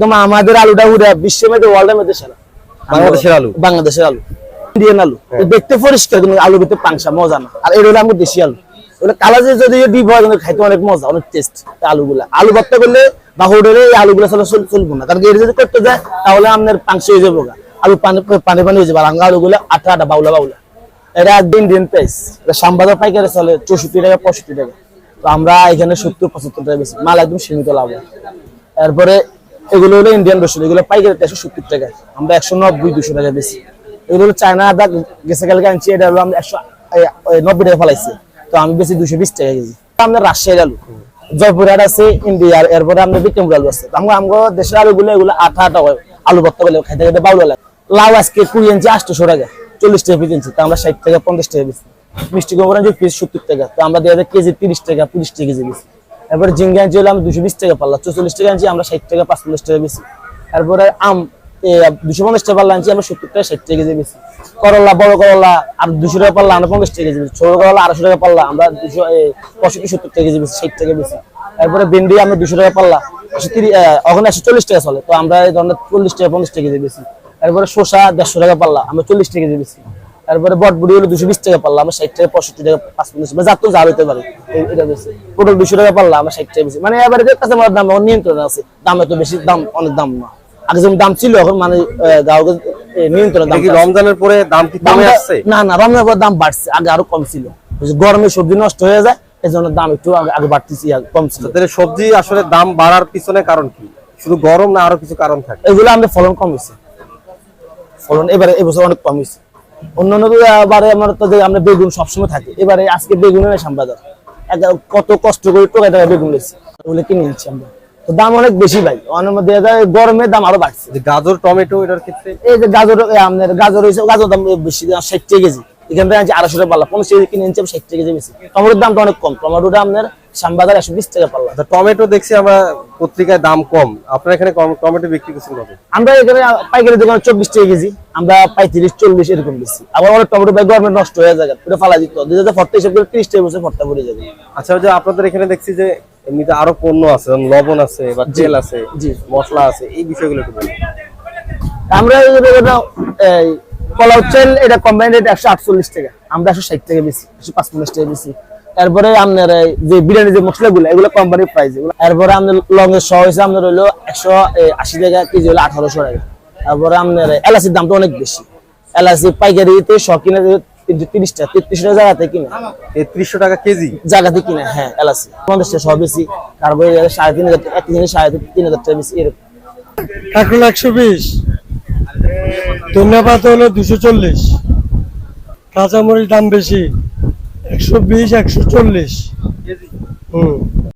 একদম আমাদের আলুটা উড়ে বিশ্বের মধ্যে ওয়ার্ল্ডের মধ্যে সেরা। বাংলাদেশের আলু? বাংলাদেশের আলু। ইন্ডিয়ান আলু। দেখতে পরিষ্কার কিন্তু আলু ভিতরে পাংসা মজা না। আর এটা হলো আমার দেশি আলু। ওগুলো কালার যদি ডিপ হয় খাইতে অনেক মজা অনেক টেস্ট আলুগুলা। আলু ভর্তা করলে বা হোটেলে এই আলুগুলো চলে চলবো না। কারণ এটা যদি করতে যায় তাহলে আপনার পাংসা হয়ে যাব আলু পানি পানি পানি হয়ে যাবে। আঙ্গা আলুগুলো আঠা আঠা বাউলা বাউলা। এটা একদম ইন্ডিয়ান প্রাইস এটা শ্যামবাজার পাইকারি চলে চৌষট্টি টাকা পঁয়ষট্টি টাকা। তো আমরা এখানে সত্তর পঁচাত্তর টাকা বেশি। মাল একদম সীমিত লাভ হয়। এরপরে এগুলো হলো ইন্ডিয়ান রসুন এগুলো পাইকারি একশো সত্তর টাকা। আমরা একশো নব্বই, দুশো টাকা বেশি। এগুলো হলো চায়না আদা গেছে কালকে আনছি, এটা হলো আমরা একশো নব্বই টাকা ফেলাইছি। তো আমি বেশি দুশো বিশ টাকা কেজি। আমাদের রাজশাহীর আলু। জয়পুরহাট আছে ইন্ডিয়ার এরপরে আমাদের বিক্রমপুর আলু আছে। আমরা আমার দেশের আলুগুলো, এগুলো আঠা আঠা আলু ভর্তা করলে খাইতে খাইতে বাউলা লাগে লাউ আজকে কুড়ি ইঞ্চি আটশো টাকা। চল্লিশ টাকা পিস ইঞ্চি তো আমরা ষাট টাকা, পঞ্চাশ টাকা বেশি। মিষ্টি আনছি পিস সত্তর টাকা। তো আমরা দিয়ে কেজি, তিরিশ টাকা, পঁচিশ টাকা কেজি বেশি। এরপরে ঝিঙ্গা আনছি হলো আমি দুশো বিশ টাকা পাল্লা চল্লিশ টাকা আনছি, আমরা ষাট টাকা, পাঁচচল্লিশ টাকা বেশি। এরপরে আম দুশো পঞ্চাশ টাকা পাল্লা আনছি, আমরা সত্তর টাকা, ষাট টাকা কেজি বেশি। করলা, বড় করলা, আর দুশো টাকা পাল্লা, আমরা পঞ্চাশ টাকা কেজি বেশি। ছোট করলা, আড়াইশো টাকা পাল্লা, আমরা দুশো পঁয়ষট্টি, সত্তর টাকা কেজি বেশি, ষাট টাকা বেশি। এরপরে ভেন্ডি, আমরা দুশো টাকা পাল্লা, একশো তিরিশ ওখানে একশো চল্লিশ টাকা চলে, তো আমরা এই ধরনের চল্লিশ টাকা, পঞ্চাশ টাকা কেজি বেশি। এরপরে শসা, দেড়শো টাকা পাল্লা, আমরা চল্লিশ টাকা কেজি বেশি। তারপরে বটবুড়ি হলো দুশো বিশ টাকা পাল্লা আমরা ষাট টাকা পঁয়ষট্টি টাকা পাঁচ পঞ্চাশ বা যার তো যা হতে পারে এটা বেশি পটল দুশো টাকা পাল্লা আমরা ষাট টাকা বেশি। মানে এবারে যে কাঁচামালের দাম আমার নিয়ন্ত্রণ আছে দাম এত বেশি দাম অনেক দাম না। আগে যেমন দাম ছিল এখন মানে গ্রাহকের নিয়ন্ত্রণ দাম রমজানের পরে দাম কি কমে আসছে? না না রমজানের পর দাম বাড়ছে আগে আরও কম ছিল। গরমে সবজি নষ্ট হয়ে যায় এই জন্য দাম একটু আগে বাড়তেছি কম ছিল। তাহলে সবজি আসলে দাম বাড়ার পিছনে কারণ কি? শুধু গরম না আরও কিছু কারণ থাকে? এগুলো আমাদের ফলন কম হয়েছে ফলন এবারে এবছর অনেক কম অন্যান্য বারে আমার তো আমরা বেগুন সবসময় থাকে। এবারে আজকে বেগুন এনেছি বাজার কত কষ্ট করে টাকা বেগুন লেছি ওগুলো কিনে নিচ্ছি আমরা। তো দাম অনেক বেশি ভাই অনেক মধ্যে গরমের দাম আরও বাড়ছে। গাজর টমেটো এটার ক্ষেত্রে? এই যে গাজর আপনার গাজর হয়েছে গাজর দাম বেশি ষাট টাকা কেজি। এখান থেকে আনছি আড়াইশো টাকা পাল্লা পঞ্চাশ কেজি কিনে নিচ্ছি ষাট টাকা কেজি বেশি। টমেটোর দামটা অনেক কম টমেটোটা আপনার শ্যামবাজার একশো বিশ টাকা পাল্লা। আচ্ছা টমেটো দেখছি আমরা পত্রিকায় দাম কম। আপনার এখানে টমেটো বিক্রি করছেন কত? আমরা এখানে পাইকারি দোকানে চব্বিশ টাকা কেজি। আমরা পঁয়ত্রিশ চল্লিশ এরকম বেশি আবার অনেক টমেটো ব্যাগ গরমে নষ্ট হয়ে যায় পুরো ফালা দিত দুই হাজার ফর্টি হিসাব করে ত্রিশ টাকা বছর ফর্তা পড়ে যাবে। আচ্ছা যে আপনাদের এখানে দেখছি যে এমনিতে আরও পণ্য আছে লবণ আছে বা তেল আছে জি। মশলা আছে এই বিষয়গুলো একটু বলুন। আমরা এই এটা, চাল এটা কম্বাইন্ড রেট একশো আটচল্লিশ টাকা। আমরা একশো ষাট টাকা বেশি একশো পাঁচচল্লিশ টাকা বেশি। তারপরে আপনার যে বিরিয়ানি যে মশলাগুলো এগুলো কোম্পানির প্রাইস এগুলো। এরপরে আপনার লং এর শ হয়েছে আপনার হলো একশো আশি টাকা কেজি হলো আঠারোশো টাকা। তারপরে আপনার এলাচির দামটা অনেক বেশি। এলাচি পাইকারিতে শ কিনে তিনশো তিরিশ টাকা তেত্রিশ টাকা জায়গাতে কিনে। তেত্রিশশো টাকা কেজি? জায়গাতে কিনে হ্যাঁ এলাচি পঞ্চাশ টাকা সব বেশি তারপরে সাড়ে তিন হাজার এক সাড়ে তিন হাজার টাকা বেশি এরকম। কাকুল একশো বিশ। ধন্যবাদ হলো দুশো চল্লিশ। কাঁচামরিচ দাম বেশি একশো বিশ একশো চল্লিশ। হুম।